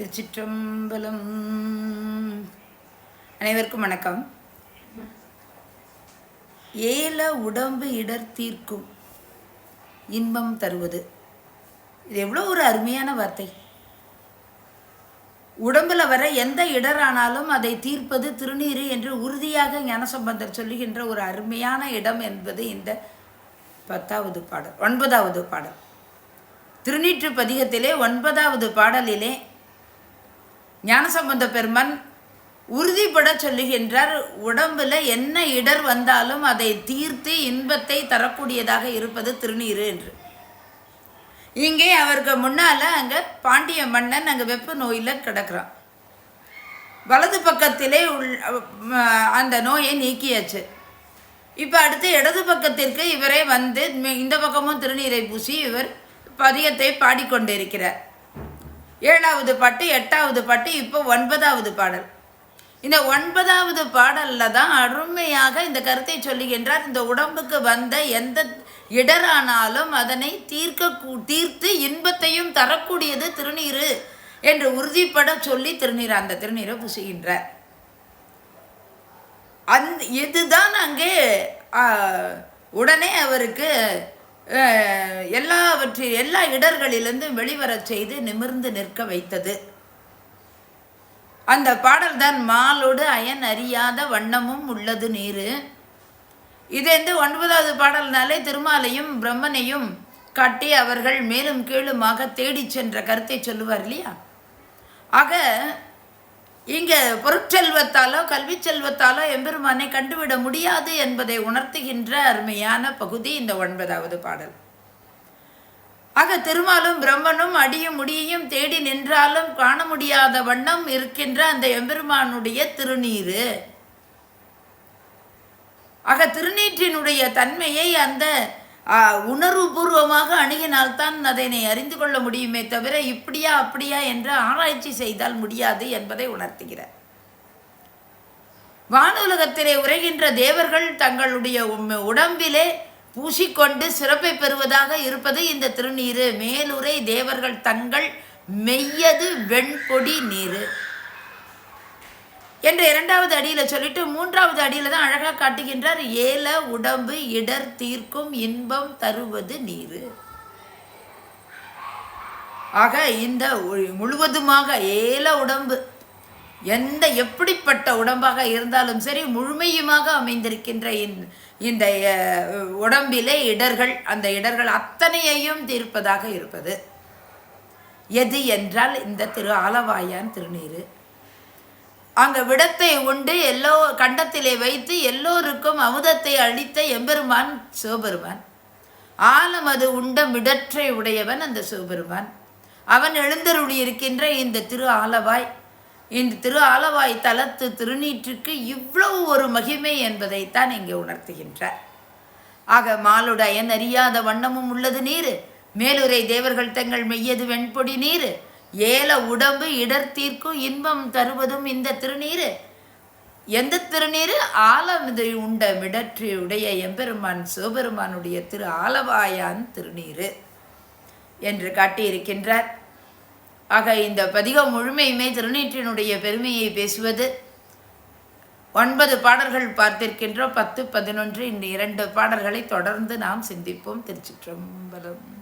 திருச்சிற்றம்பலம். அனைவருக்கும் வணக்கம். ஏல உடம்பு இடர் தீர்க்கும் இன்பம் தருவது. இது எவ்வளோ ஒரு அருமையான வார்த்தை. உடம்புல வர எந்த இடரானாலும் அதை தீர்ப்பது திருநீறு என்று உறுதியாக ஞானசம்பந்தர் சொல்லுகின்ற ஒரு அருமையான இடம் என்பது இந்த பத்தாவது பாடல் ஒன்பதாவது பாடல். திருநீற்று பதிகத்திலே ஒன்பதாவது பாடலிலே ஞானசம்பந்த பெருமன் உறுதிப்பட சொல்லுகின்றார் உடம்புல என்ன இடர் வந்தாலும் அதை தீர்த்து இன்பத்தை தரக்கூடியதாக இருப்பது திருநீர் என்று. இங்கே அவருக்கு முன்னால் அங்கே பாண்டிய மன்னன் அங்கே வெப்ப நோயில் கிடக்கிறான். வலது பக்கத்திலே உள் அந்த நோயை நீக்கியாச்சு. இப்போ அடுத்து இடது பக்கத்திற்கு இவரே வந்து இந்த பக்கமும் திருநீரை பூசி இவர் பதியத்தை பாடிக்கொண்டிருக்கிறார். ஏழாவது பாட்டு எட்டாவது பாட்டு இப்போ ஒன்பதாவது பாடல். இந்த ஒன்பதாவது பாடலில் தான் அருமையாக இந்த கருத்தை சொல்லுகின்றார். இந்த உடம்புக்கு வந்த எந்த இடரானாலும் அதனை தீர்க்க தீர்த்து இன்பத்தையும் தரக்கூடியது திருநீரு என்று உறுதிப்பட சொல்லி திருநீர் அந்த திருநீரை புசுகின்றார். அந் இதுதான் அங்கே உடனே அவருக்கு எல்லாவற்றி எல்லா இடர்களிலிருந்தும் வெளிவரச் செய்து நிமிர்ந்து நிற்க வைத்தது. அந்த பாடல் தான் மாலோடு அயன் அறியாத வண்ணமும் உள்ளது நீர். இது வந்து ஒன்பதாவது பாடல்னாலே திருமாலையும் பிரம்மனையும் காட்டி அவர்கள் மேலும் கீழுமாக தேடி சென்ற கருத்தை சொல்லுவார் இல்லையா? ஆக இங்கே பொருட்செல்வத்தாலோ கல்வி செல்வத்தாலோ எம்பெருமானை கண்டுவிட முடியாது என்பதை உணர்த்துகின்ற அருமையான பகுதி இந்த ஒன்பதாவது பாடல். ஆக திருமாலும் பிரம்மனும் அடியும் முடியையும் தேடி நின்றாலும் காண முடியாத வண்ணம் இருக்கின்ற அந்த எம்பெருமானுடைய திருநீரு ஆக திருநீற்றினுடைய தன்மையை அந்த உணர்வுபூர்வமாக அணுகினால்தான் அதனை அறிந்து கொள்ள முடியுமே தவிர இப்படியா அப்படியா என்று ஆராய்ச்சி செய்தால் முடியாது என்பதை உணர்த்துகிறார். வானுலகத்திலே உரைகின்ற தேவர்கள் தங்களுடைய உடம்பிலே பூசிக்கொண்டு சிறப்பை பெறுவதாக இருப்பது இந்த திருநீரு. மேலுரை தேவர்கள் தங்கள் மெய்யது வெண்பொடி நீரு. என்று இரண்டாவது அடியில் சொல்லிட்டு மூன்றாவது அடியில் தான் அழகாக காட்டுகின்றார். ஏல உடம்பு இடர் தீர்க்கும் இன்பம் தருவது நீர். ஆக இந்த முழுவதுமாக ஏல உடம்பு எந்த எப்படிப்பட்ட உடம்பாக இருந்தாலும் சரி முழுமையுமாக அமைந்திருக்கின்ற இந்த உடம்பிலே இடர்கள் அந்த இடர்கள் அத்தனையையும் தீர்ப்பதாக இருப்பது. எது என்றால் இந்த திரு ஆலவாயான் திருநீர். அங்கே விடத்தை உண்டு எல்லோ கண்டத்திலே வைத்து எல்லோருக்கும் அமுதத்தை அளித்த எம்பெருமான் சிவபெருமான். ஆலம் அது உண்ட மிடற்றை உடையவன் அந்த சிவபெருமான். அவன் எழுந்தருளி இருக்கின்ற இந்த திரு ஆலவாய். இந்த திரு ஆலவாய் தலத்து திருநீற்றுக்கு இவ்வளவு ஒரு மகிமை என்பதைத்தான் இங்கே உணர்த்துகின்றார். ஆக மாலுடையன் அறியாத வண்ணமும் உள்ளது நீர். மேலுரை தேவர்கள் தங்கள் மெய்யது வெண்பொடி நீர். ஏல உடம்பு இடர் தீர்க்கும் இன்பம் தருவதும் இந்த திருநீர். எந்த திருநீர்? ஆலமிதை உண்ட மிடற்றி உடைய எம்பெருமான் சிவபெருமானுடைய திரு ஆலவாயான் திருநீர் என்று காட்டியிருக்கின்றார். ஆக இந்த பதிகம் முழுமையுமே திருநீற்றினுடைய பெருமையை பேசுவது. ஒன்பது பாடல்கள் பார்த்திருக்கின்றோம். பத்து பதினொன்று இந்த இரண்டு பாடல்களை தொடர்ந்து நாம் சிந்திப்போம். திருச்சிற்றம்பலம்.